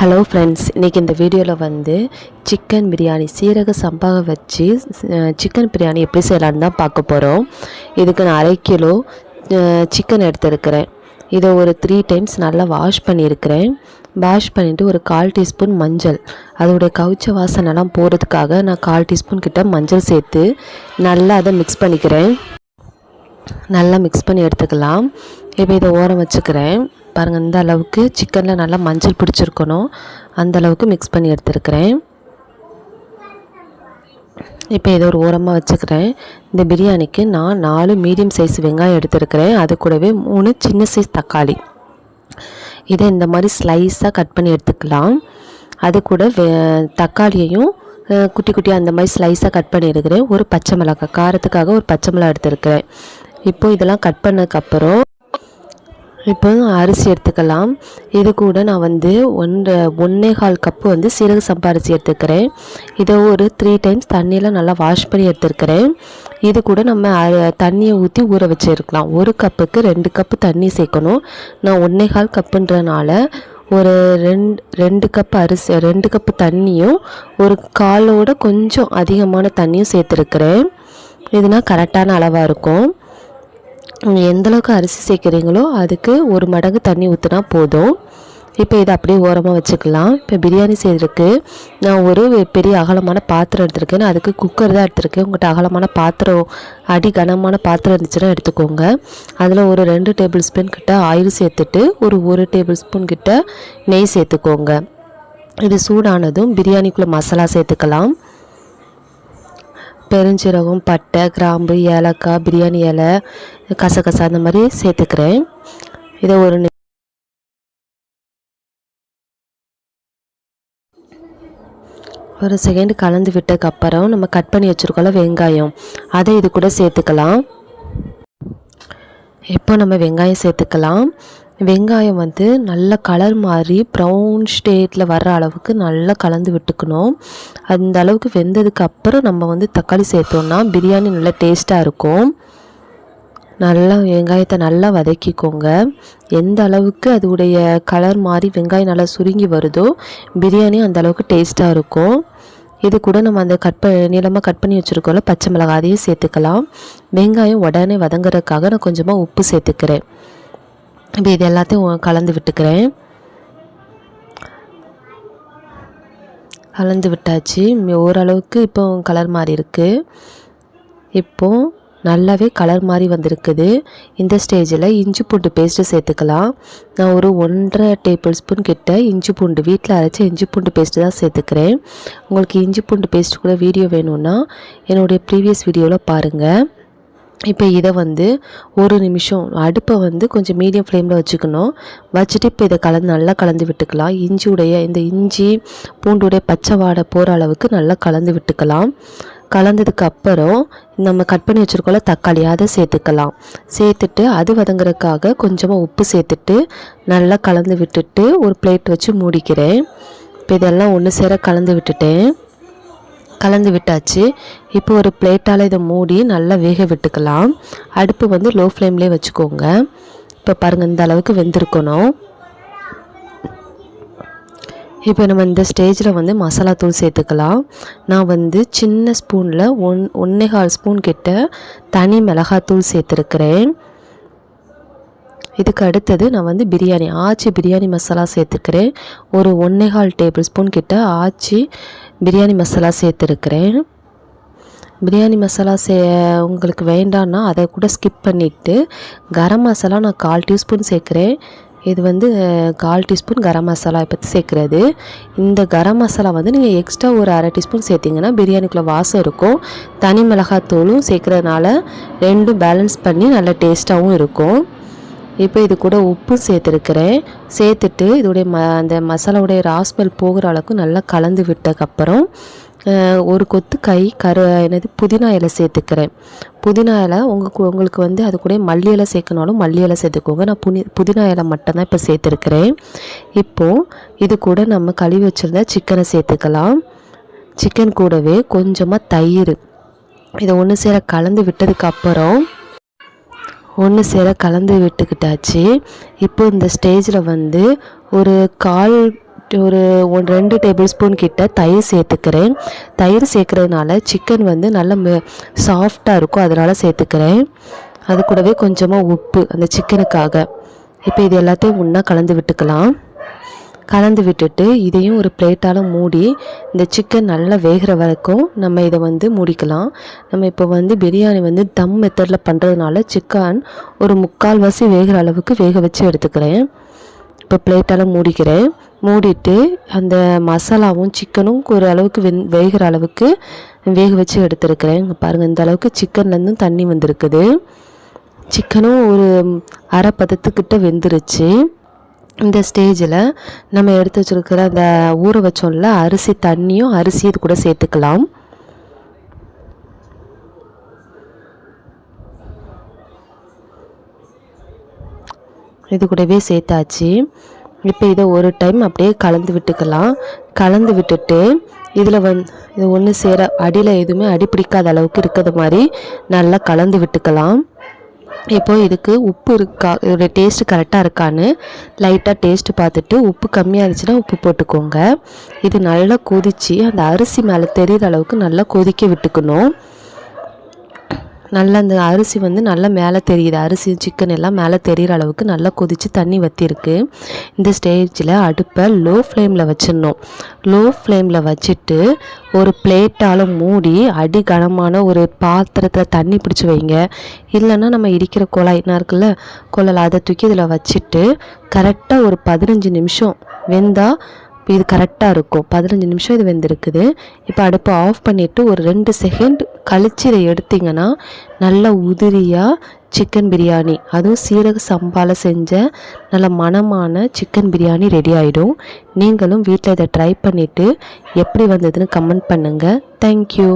Hello friends இன்றைக்கி இந்த வீடியோவில் வந்து சிக்கன் பிரியாணி சீரக சம்பாவை வச்சு சிக்கன் பிரியாணி எப்படி செய்யலான்னு தான் பார்க்க போகிறோம் இதுக்கு நான் அரை கிலோ சிக்கன் எடுத்துருக்கிறேன். இதை ஒரு த்ரீ டைம்ஸ் நல்லா வாஷ் பண்ணியிருக்கிறேன். வாஷ் பண்ணிவிட்டு ஒரு கால் டீஸ்பூன் மஞ்சள். அதோடைய கவுச்ச வாசனைலாம் போகிறதுக்காக நான் கால் டீஸ்பூன் கிட்ட மஞ்சள் சேர்த்து நல்லா அதை மிக்ஸ் பண்ணிக்கிறேன். நல்லா மிக்ஸ் பண்ணி எடுத்துக்கலாம். இப்போ இதை ஓரம் வச்சுக்கிறேன். பாருங்கள் இந்த அளவுக்கு சிக்கனில் நல்லா மஞ்சள் பிடிச்சிருக்கணும். அந்த அளவுக்கு மிக்ஸ் பண்ணி எடுத்துருக்கிறேன். இப்போ இதை ஒரு ஓரமாக வச்சுக்கிறேன். இந்த பிரியாணிக்கு நான் நாலு மீடியம் சைஸ் வெங்காயம் எடுத்துருக்கிறேன். அது கூடவே மூணு சின்ன சைஸ் தக்காளி. இதை இந்த மாதிரி ஸ்லைஸாக கட் பண்ணி எடுத்துக்கலாம். அது கூட வே தக்காளியையும் குட்டி குட்டியாக அந்த மாதிரி ஸ்லைஸாக கட் பண்ணி எடுக்கிறேன். ஒரு பச்சை மிளகாய் காரத்துக்காக ஒரு பச்சை மிளகா எடுத்துருக்கிறேன். இப்போது இதெல்லாம் கட் பண்ணதுக்கப்புறம் இப்போ அரிசி எடுத்துக்கலாம். இது கூட நான் வந்து ஒன்று ஒன்றே கால் கப்பு வந்து சீரக சம்பா அரிசி எடுத்துக்கிறேன். இதை ஒரு த்ரீ டைம்ஸ் தண்ணியில் நல்லா வாஷ் பண்ணி எடுத்துருக்கிறேன் இது கூட நம்ம தண்ணியை ஊற்றி ஊற வச்சுருக்கலாம். ஒரு கப்புக்கு ரெண்டு கப்பு தண்ணி சேர்க்கணும். நான் ஒன்றே கால் கப்புன்றனால ஒரு ரெண்டு ரெண்டு கப் அரிசி ரெண்டு கப்பு தண்ணியும் ஒரு காலோட கொஞ்சம் அதிகமான தண்ணியும் சேர்த்துருக்குறேன். இதுனால் கரெக்டான அளவாக இருக்கும். எந்தளவுக்கு அரிசி சேர்க்குறீங்களோ அதுக்கு ஒரு மடங்கு தண்ணி ஊற்றினா போதும். இப்போ இதை அப்படியே ஓரமாக வச்சுக்கலாம். இப்போ பிரியாணி செய்கிறதுக்கு நான் ஒரு பெரிய அகலமான பாத்திரம் எடுத்திருக்கேன். அதுக்கு குக்கர் தான் எடுத்திருக்கேன். உங்கள்கிட்ட அகலமான பாத்திரம் அடி கனமான பாத்திரம் இருந்துச்சுன்னா எடுத்துக்கோங்க. அதில் ஒரு ரெண்டு டேபிள் ஸ்பூன் கிட்ட ஆயில் சேர்த்துட்டு ஒரு ஒரு டேபிள் ஸ்பூன் கிட்ட நெய் சேர்த்துக்கோங்க. இது சூடானதும் பிரியாணிக்குள்ளே மசாலா சேர்த்துக்கலாம். பெருஞ்சீரகம் பட்டை கிராம்பு ஏலக்காய் பிரியாணி இலை கசகசா அந்த மாதிரி சேர்த்துக்கிறேன். இதை ஒரு ஒரு செகண்ட் கலந்து விட்டதுக்கப்புறம் நம்ம கட் பண்ணி வச்சுருக்கோம்ல வெங்காயம். அதை இது கூட சேர்த்துக்கலாம். இப்போ நம்ம வெங்காயம் சேர்த்துக்கலாம். வெங்காயம் வந்து நல்ல கலர் மாதிரி ப்ரௌன் ஸ்டேட்டில் வர்ற அளவுக்கு நல்லா கலந்து விட்டுக்கணும். அந்த அளவுக்கு வெந்ததுக்கு அப்புறம் நம்ம வந்து தக்காளி சேர்த்தோன்னா பிரியாணி நல்லா டேஸ்ட்டாக இருக்கும். நல்லா வெங்காயத்தை நல்லா வதக்கிக்கோங்க. எந்த அளவுக்கு அதோடைய கலர் மாதிரி வெங்காயம் நல்லா சுருங்கி வருதோ பிரியாணி அந்த அளவுக்கு டேஸ்ட்டாக இருக்கும். இது கூட நம்ம அந்த கட் ப நீளமாக கட் பண்ணி வச்சுருக்கோம்ல பச்சை மிளகாய் அதையும் சேர்த்துக்கலாம். வெங்காயம் உடனே வதங்குறதுக்காக நான் கொஞ்சமாக உப்பு சேர்த்துக்கிறேன். இப்போ இது எல்லாத்தையும் கலந்து விட்டுக்கிறேன். கலந்து விட்டாச்சு. ஓரளவுக்கு இப்போ கலர் மாறி இருக்குது இப்போது நல்லாவே கலர் மாதிரி வந்திருக்குது. இந்த ஸ்டேஜில் இஞ்சி பூண்டு பேஸ்ட்டு சேர்த்துக்கலாம். நான் ஒரு ஒன்றரை டேபிள் ஸ்பூன் கிட்ட இஞ்சி பூண்டு வீட்டில் அரைச்ச இஞ்சி பூண்டு பேஸ்ட்டு தான் சேர்த்துக்கிறேன். உங்களுக்கு இஞ்சி பூண்டு பேஸ்ட்டு கூட வீடியோ வேணும்னா என்னுடைய ப்ரீவியஸ் வீடியோவில் பாருங்கள் இப்போ இதை வந்து ஒரு நிமிஷம் அடுப்பை வந்து கொஞ்சம் மீடியம் ஃப்ளேமில் வச்சுக்கணும். வச்சுட்டு இப்போ இதை கலந்து நல்லா கலந்து விட்டுக்கலாம். இஞ்சியுடைய இந்த இஞ்சி பூண்டுடைய பச்சை வாடை போகிற அளவுக்கு நல்லா கலந்து விட்டுக்கலாம். கலந்ததுக்கு அப்புறம் நம்ம கட் பண்ணி வச்சுருக்கோம்ல தக்காளி அதை சேர்த்துக்கலாம். சேர்த்துட்டு அது வதங்குறதுக்காக கொஞ்சமாக உப்பு சேர்த்துட்டு நல்லா கலந்து விட்டுட்டு ஒரு பிளேட் வச்சு மூடிக்கிறேன். இப்போ இதெல்லாம் ஒன்று சேர கலந்து விட்டுட்டேன். கலந்து விட்டாச்சு. இப்போ ஒரு பிளேட்டால் இதை மூடி நல்லா வேக விட்டுக்கலாம். அடுப்பு வந்து லோ ஃப்ளேம்லேயே வச்சுக்கோங்க. இப்போ பாருங்கள் இந்த அளவுக்கு வெந்திருக்கணும். இப்போ நம்ம இந்த ஸ்டேஜில் வந்து மசாலா தூள் சேர்த்துக்கலாம். நான் வந்து சின்ன ஸ்பூனில் ஒன் ஒன்றே கால் ஸ்பூன் கிட்ட தனி மிளகாத்தூள் சேர்த்துருக்குறேன். இதுக்கு அடுத்தது நான் வந்து பிரியாணி ஆச்சி பிரியாணி மசாலா சேர்த்துக்கிறேன் ஒரு ஒன்றேகால் டேபிள் ஸ்பூன் கிட்ட ஆச்சி பிரியாணி மசாலா சேர்த்துருக்குறேன். பிரியாணி மசாலா சே உங்களுக்கு வேண்டான்னா அதை கூட ஸ்கிப் பண்ணிவிட்டு கரம் மசாலா நான் கால் டீஸ்பூன் சேர்க்குறேன். இது வந்து கால் டீஸ்பூன் கரம் மசாலா பற்றி சேர்க்குறது. இந்த கரம் மசாலா வந்து நீங்கள் எக்ஸ்ட்ரா ஒரு அரை டீஸ்பூன் சேர்த்திங்கன்னா பிரியாணிக்குள்ளே வாசம் இருக்கும். தனி மிளகாத்தூளும் சேர்க்குறதுனால ரெண்டும் பேலன்ஸ் பண்ணி நல்லா டேஸ்ட்டாகவும் இருக்கும். இப்போ இது கூட உப்பு சேர்த்துருக்கிறேன். சேர்த்துட்டு இதோடைய ம அந்த மசாலாவுடைய ராஸ்மெல் போகிற அளவுக்கு நல்லா கலந்து விட்டதுக்கப்புறம் ஒரு கொத்து கை கரு என்னது புதினா இலை சேர்த்துக்கிறேன். புதினா இலை உங்களுக்கு உங்களுக்கு வந்து அது கூட மல்லி இலை சேர்க்கணாலும் மல்லி இலை சேர்த்துக்கோங்க. நான் புனி புதினா இலை மட்டும்தான் இப்போ சேர்த்துருக்கிறேன். இப்போது இது கூட நம்ம கழுவி வச்சுருந்த சிக்கனை சேர்த்துக்கலாம். சிக்கன் கூடவே கொஞ்சமாக தயிர் இதை ஒன்று சேர கலந்து விட்டதுக்கப்புறம் ஒன்று சேர கலந்து விட்டுக்கிட்டாச்சு. இப்போ இந்த ஸ்டேஜில் வந்து ஒரு கால் ஒரு ஒன் ரெண்டு டேபிள் ஸ்பூன் கிட்ட தயிர் சேர்த்துக்கிறேன். தயிர் சேர்க்குறதுனால சிக்கன் வந்து நல்ல சாஃப்டாக இருக்கும். அதனால் சேர்த்துக்கிறேன். அது கூடவே கொஞ்சமாக உப்பு அந்த சிக்கனுக்காக இப்போ இது எல்லாத்தையும் ஒன்றா கலந்து விட்டுக்கலாம். கலந்து விட்டுட்டு இதையும் ஒரு பிளேட்டால் மூடி இந்த சிக்கன் நல்லா வேகிற வரைக்கும் நம்ம இதை வந்து மூடிக்கலாம். நம்ம இப்போ வந்து பிரியாணி வந்து தம் மெத்தடில் பண்ணுறதுனால சிக்கன் ஒரு முக்கால்வாசி வேகிற அளவுக்கு வேக வச்சு எடுத்துக்கிறேன். இப்போ பிளேட்டால் மூடிக்கிறேன். மூடிட்டு அந்த மசாலாவும் சிக்கனும் ஒரு அளவுக்கு வெந் வேகிற அளவுக்கு வேக வச்சு எடுத்துருக்கிறேன். பாருங்கள் இந்த அளவுக்கு சிக்கன்லேருந்தும் தண்ணி வந்திருக்குது. சிக்கனும் ஒரு அரை பதத்துக்கிட்ட வெந்துருச்சு. இந்த ஸ்டேஜில் நம்ம எடுத்து வச்சுருக்கிற அந்த ஊற வச்சோம்ல அரிசி தண்ணியும் அரிசி இது கூட சேர்த்துக்கலாம். இது கூடவே சேர்த்தாச்சு. இப்போ இதை ஒரு டைம் அப்படியே கலந்து விட்டுக்கலாம். கலந்து விட்டுட்டு இதில் வந் இது ஒன்று சேர அடியில் எதுவுமே அடி பிடிக்காத அளவுக்கு இருக்கிறது மாதிரி நல்லா கலந்து விட்டுக்கலாம். இப்போது இதுக்கு உப்பு இருக்கா? இதோட டேஸ்ட்டு கரெக்டாக இருக்கான்னு லைட்டாக டேஸ்ட்டு பார்த்துட்டு உப்பு கம்மியாக இருந்துச்சுன்னா உப்பு போட்டுக்கோங்க. இது நல்லா கொதித்து அந்த அரிசி மேலே தெரிகிற அளவுக்கு நல்லா கொதிக்க விட்டுக்கணும். நல்லா அந்த அரிசி வந்து நல்லா மேலே தெரியுது. அரிசி சிக்கன் எல்லாம் மேலே தெரிகிற அளவுக்கு நல்லா கொதித்து தண்ணி வற்றிருக்கு இந்த ஸ்டேஜில் அடுப்பை லோ ஃப்ளேமில் வச்சிடணும். லோ ஃப்ளேமில் வச்சுட்டு ஒரு பிளேட்டால் மூடி அடி கனமான ஒரு பாத்திரத்தில் தண்ணி பிடிச்சி வைங்க. இல்லைன்னா நம்ம இடிக்கிற குழாய் என்ன இருக்குல்ல குழல் அதை தூக்கி இதில் வச்சுட்டு கரெக்டாக ஒரு பதினஞ்சு நிமிஷம் வெந்தால் இது கரெக்டாக இருக்கும். பதினஞ்சு நிமிஷம் இது வெந்திருக்குது. இப்போ அடுப்பை ஆஃப் பண்ணிவிட்டு ஒரு ரெண்டு செகண்ட் கழிச்சு இதை எடுத்திங்கன்னா நல்லா உதிரியாக சிக்கன் பிரியாணி. அதுவும் சீரக சம்பால செஞ்ச நல்ல மனமான சிக்கன் பிரியாணி ரெடி ஆகிடும் நீங்களும் வீட்டில் இதை ட்ரை பண்ணிவிட்டு எப்படி வந்ததுன்னு கமெண்ட் பண்ணுங்கள் தேங்க்யூ